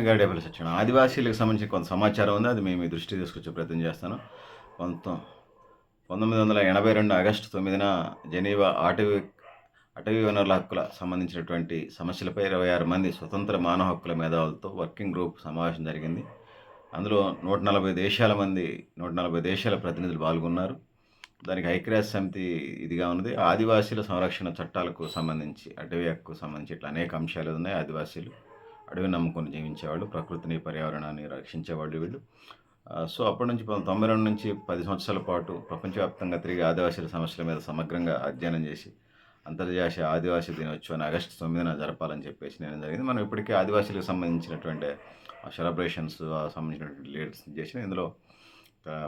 నేను గాడేపల్లి సత్యనారాయణ ఆదివాసీలకు సంబంధించి కొంత సమాచారం ఉంది. అది మేము మీ దృష్టి తీసుకొచ్చే ప్రయత్నం చేస్తాను. కొంత పంతొమ్మిది వందల ఎనభై రెండు ఆగస్టు తొమ్మిదిన జెనీవా అటవీ అటవీ వనరుల హక్కుల సంబంధించినటువంటి సమస్యలపై ఇరవై ఆరు మంది స్వతంత్ర మానవ హక్కుల మేధావులతో వర్కింగ్ గ్రూప్ సమావేశం జరిగింది. అందులో నూట నలభై దేశాల మంది నూట నలభై దేశాల ప్రతినిధులు పాల్గొన్నారు. దానికి ఐక్యరాజ్య సమితి ఇదిగా ఉన్నది. ఆదివాసీల సంరక్షణ చట్టాలకు సంబంధించి అటవీ హక్కు సంబంధించి ఇట్లా అనేక అంశాలు ఉన్నాయి ఆదివాసీలు. అడవిని నమ్ముకొని జీవించేవాళ్ళు ప్రకృతిని పర్యావరణాన్ని రక్షించేవాళ్ళు వీళ్ళు. సో అప్పటి నుంచి తొంభై రెండు నుంచి పది సంవత్సరాల పాటు ప్రపంచవ్యాప్తంగా తిరిగి ఆదివాసీల సమస్యల మీద సమగ్రంగా అధ్యయనం చేసి అంతర్జాతీయ ఆదివాసీ దినోత్సవాన్ని ఆగస్టు తొమ్మిదిన జరపాలని చెప్పేసి నేను జరిగింది. మనం ఇప్పటికే ఆదివాసీలకు సంబంధించినటువంటి సెలబ్రేషన్స్ సంబంధించినటువంటి లీడర్స్ చేసిన ఇందులో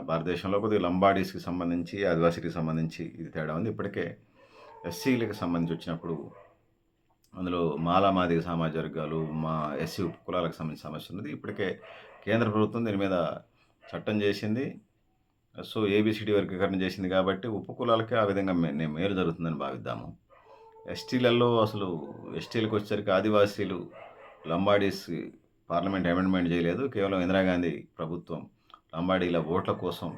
భారతదేశంలో కొద్దిగా లంబాడీస్కి సంబంధించి ఆదివాసీకి సంబంధించి ఇది తేడా ఉంది. ఇప్పటికే ఎస్సీలకు సంబంధించి వచ్చినప్పుడు అందులో మాలా మాదిగ సామాజిక వర్గాలు మా ఎస్సీ ఉప కులాలకు సంబంధించిన సమస్య ఉన్నది. ఇప్పటికే కేంద్ర ప్రభుత్వం దీని మీద చట్టం చేసింది. సో ఏబిసిడి వర్గీకరణ చేసింది కాబట్టి ఉప కులాలకే ఆ విధంగా మే- నే- మేలు జరుగుతుందని భావిద్దాము. ఎస్టీలలో అసలు ఎస్టీలకు వచ్చేసరికి ఆదివాసీలు లంబాడీస్ పార్లమెంట్ అమెండ్మెంట్ చేయలేదు. కేవలం ఇందిరాగాంధీ ప్రభుత్వం లంబాడీల ఓట్ల కోసం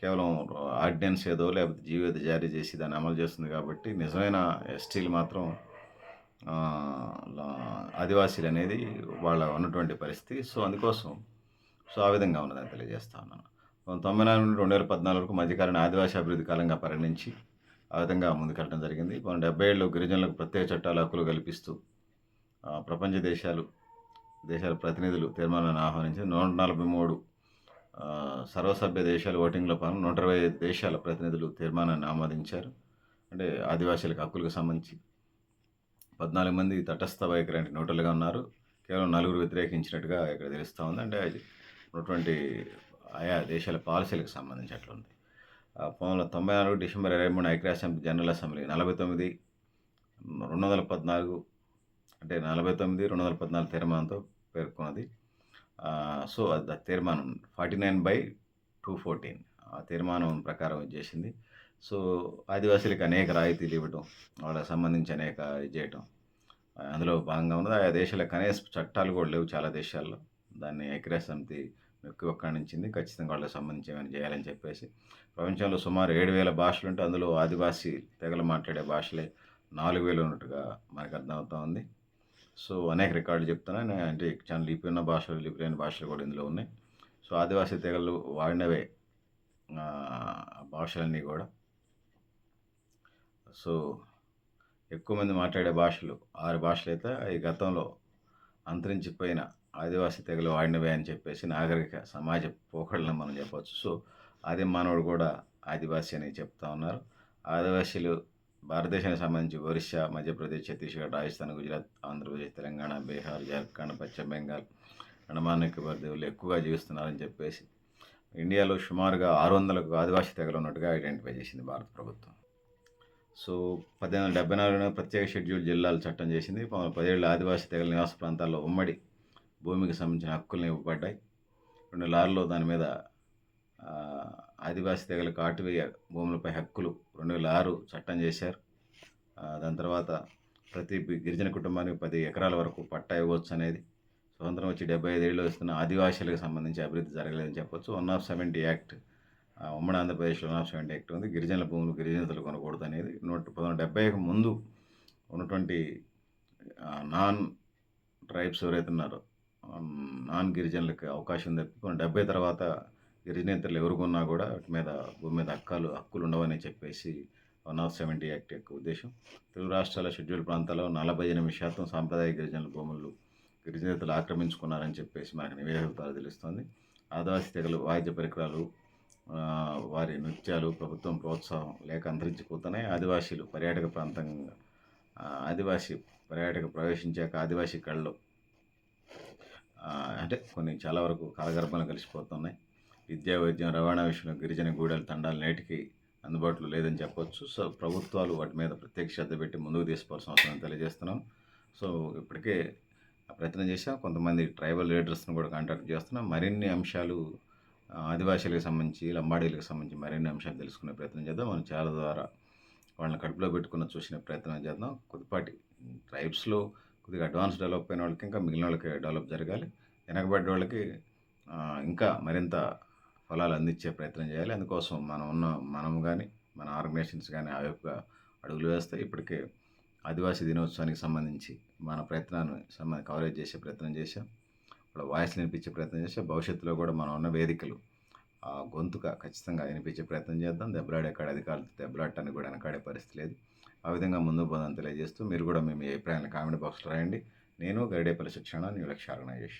కేవలం ఆర్డినెన్స్ ఏదో లేకపోతే జీవిత జారీ చేసి దాన్ని అమలు చేస్తుంది కాబట్టి నిజమైన ఎస్టీలు మాత్రం ఆదివాసీలు అనేది వాళ్ళ ఉన్నటువంటి పరిస్థితి. సో అందుకోసం సో ఆ విధంగా ఉన్నదని తెలియజేస్తా ఉన్నాను. తొంభై నాలుగు నుండి రెండు వేల పద్నాలుగు వరకు మధ్యకాలను ఆదివాసీ అభివృద్ధి కాలంగా పరిగణించి ఆ విధంగా ముందుకెళ్ళడం జరిగింది. కొన్ని డెబ్బై ఏళ్ళు గిరిజనులకు ప్రత్యేక చట్టాల హక్కులు కల్పిస్తూ ప్రపంచ దేశాలు దేశాల ప్రతినిధులు తీర్మానాన్ని ఆహ్వానించి నూట నలభై మూడు సర్వసభ్య దేశాలు ఓటింగ్లో పాల్గొని నూట ఇరవై దేశాల ప్రతినిధులు తీర్మానాన్ని ఆమోదించారు. అంటే ఆదివాసీలకు హక్కులకు సంబంధించి పద్నాలుగు మంది తటస్థ వైఖరి అంటే ఉన్నారు. కేవలం నలుగురు వ్యతిరేకించినట్టుగా ఇక్కడ తెలుస్తూ ఉంది. అంటే అది ఉన్నటువంటి ఆయా దేశాల పాలసీలకు సంబంధించి అట్లుంది. పంతొమ్మిది వందల తొంభై నాలుగు డిసెంబర్ ఇరవై మూడు ఐక్యరాజ్య సమితి జనరల్ అసెంబ్లీ నలభై తొమ్మిది రెండు వందల పద్నాలుగు అంటే నలభై తొమ్మిది రెండు వందల పద్నాలుగు తీర్మానంతో పేర్కొన్నది. సో అది తీర్మానం forty nine by two fourteen ఆ తీర్మానం ప్రకారం చేసింది. సో ఆదివాసీలకు అనేక రాయితీలు ఇవ్వటం వాళ్ళకి సంబంధించి అనేక ఇది చేయటం. అందులో భాగంగా ఉన్నది ఆయా దేశాల కనీస చట్టాలు కూడా లేవు చాలా దేశాల్లో. దాన్ని ఐక్యరాజ్య సమితి నొక్కి ఒక్కడించింది ఖచ్చితంగా వాళ్ళకి సంబంధించి ఏమైనా చేయాలని చెప్పేసి. ప్రపంచంలో సుమారు ఏడు వేల భాషలు ఉంటే అందులో ఆదివాసీ తెగలు మాట్లాడే భాషలే నాలుగు వేలు ఉన్నట్టుగా మనకు అర్థమవుతా ఉంది. సో అనేక రికార్డులు చెప్తున్నాను అంటే చాలా లిపి ఉన్న భాషలు లిపి లేని భాషలు కూడా ఇందులో ఉన్నాయి. సో ఆదివాసీ తెగలు వాడినవే భాషలన్నీ కూడా. సో ఎక్కువ మంది మాట్లాడే భాషలు ఆరు భాషలు అయితే ఈ గతంలో అంతరించిపోయిన ఆదివాసీ తెగలు వాడినవే అని చెప్పేసి నాగరిక సమాజ పోకడలను మనం చెప్పవచ్చు. సో ఆది మానవుడు కూడా ఆదివాసీ అని చెప్తా ఉన్నారు. ఆదివాసీలు భారతదేశానికి సంబంధించి ఒరిస్సా మధ్యప్రదేశ్ ఛత్తీస్గఢ్ రాజస్థాన్ గుజరాత్ ఆంధ్రప్రదేశ్ తెలంగాణ బీహార్ జార్ఖండ్ పశ్చిమ బెంగాల్ అండమాన్ నికోబార్ దీవులు ఎక్కువగా జీవిస్తున్నారని చెప్పేసి ఇండియాలో సుమారుగా ఆరు వందలకు ఆదివాసీ తెగలు ఉన్నట్టుగా ఐడెంటిఫై చేసింది భారత ప్రభుత్వం. సో పద్దెనిమిది వందల డెబ్బై నాలుగులో ప్రత్యేక షెడ్యూల్ జిల్లాలు చట్టం చేసింది. పంతొమ్మిది పదిహేళ్ళు ఆదివాసీ తెగల నివాస ప్రాంతాల్లో ఉమ్మడి భూమికి సంబంధించిన హక్కులను ఇవ్వబడ్డాయి. రెండు లార్లో దాని మీద ఆదివాసీ తెగలకు ఆటివేయ భూములపై హక్కులు రెండు వేల ఆరు చట్టం చేశారు. దాని తర్వాత ప్రతి గిరిజన కుటుంబానికి పది ఎకరాల వరకు పట్టా ఇవ్వచ్చు అనేది స్వతంత్రం వచ్చి డెబ్బై ఐదేళ్ళు వస్తున్న ఆదివాసీలకు సంబంధించి అభివృద్ధి జరగలేదని చెప్పొచ్చు. వన్ ఆఫ్ సెవెంటీ యాక్ట్ ఉమ్మడి ఆంధ్రప్రదేశ్లో వన్ సెవెంటీ యాక్ట్ ఉంది. గిరిజనుల భూములు గిరిజనులు కొనకూడదు అనేది నూట పంతొమ్మిది డెబ్బైకి ముందు ఉన్నటువంటి నాన్ ట్రైబ్స్ ఎవరైతే ఉన్నారో నాన్ గిరిజనులకు అవకాశం తప్పి డెబ్బై తర్వాత గిరిజనేతలు ఎవరు కొన్నా కూడా వాటి మీద భూమి మీద హక్కులు హక్కులు ఉండవని చెప్పేసి వన్ ఆఫ్ సెవెంటీ యాక్ట్ యొక్క ఉద్దేశం. తెలుగు రాష్ట్రాల షెడ్యూల్ ప్రాంతాల్లో నలభై ఎనిమిది శాతం సాంప్రదాయ గిరిజనుల భూములు గిరిజనేతలు ఆక్రమించుకున్నారని చెప్పేసి మనకు నివేదిక ద్వారా తెలుస్తుంది. ఆదివాసీ తెగలు వాయిద్య పరికరాలు వారి నృత్యాలు ప్రభుత్వం ప్రోత్సాహం లేక అంతరించిపోతున్నాయి. ఆదివాసీలు పర్యాటక ప్రాంతంగా ఆదివాసి ఆదివాసీ పర్యాటక ప్రవేశించాక ఆదివాసీ కళ్ళు అంటే కొన్ని చాలా వరకు కాలగర్భాలు కలిసిపోతున్నాయి. విద్యా వైద్యం రవాణా విషయంలో గిరిజన గూడెల తండాలు నేటికి అందుబాటులో లేదని చెప్పొచ్చు. సో ప్రభుత్వాలు వాటి మీద ప్రత్యేక శ్రద్ధ పెట్టి ముందుకు తీసుకోవాల్సిన అవసరం తెలియజేస్తున్నాం. సో ఇప్పటికే ప్రయత్నం చేసాం కొంతమంది ట్రైబల్ లీడర్స్ని కూడా కాంటాక్ట్ చేస్తున్నాం. మరిన్ని అంశాలు ఆదివాసీలకు సంబంధించి లంబాడీలకు సంబంధించి మరిన్ని అంశాలు తెలుసుకునే ప్రయత్నం చేద్దాం. మనం చాలా ద్వారా వాళ్ళని కడుపులో పెట్టుకున్న చూసిన ప్రయత్నం చేద్దాం. కొద్దిపాటి ట్రైబ్స్లో కొద్దిగా అడ్వాన్స్ డెవలప్ అయిన వాళ్ళకి ఇంకా మిగిలిన వాళ్ళకి డెవలప్ జరగాలి. వెనకబడ్డ వాళ్ళకి ఇంకా మరింత ఫలాలు అందించే ప్రయత్నం చేయాలి. అందుకోసం మనం ఉన్న మనం కానీ మన ఆర్గనైజేషన్స్ కానీ ఆ యొక్క అడుగులు వేస్తే ఇప్పటికే ఆదివాసీ దినోత్సవానికి సంబంధించి మన ప్రయత్నాన్ని సంబంధ కవరేజ్ చేసే ప్రయత్నం చేశాం. వాళ్ళ వాయిస్ వినిపించే ప్రయత్నం చేస్తే భవిష్యత్తులో కూడా మనం ఉన్న వేదికలు ఆ గొంతుక ఖచ్చితంగా వినిపించే ప్రయత్నం చేద్దాం. దెబ్బలాడే కాడ అధికారులు దెబ్బలాడటానికి కూడా వెనకాడే పరిస్థితి లేదు. ఆ విధంగా ముందు పోదని తెలియజేస్తూ మీరు కూడా మేము మీ అభిప్రాయాలను కామెంట్ బాక్స్లో రాయండి. నేను గరిడేపల్లి శిక్షణ న్యూ లక్ష్య ఆర్గనైజేషన్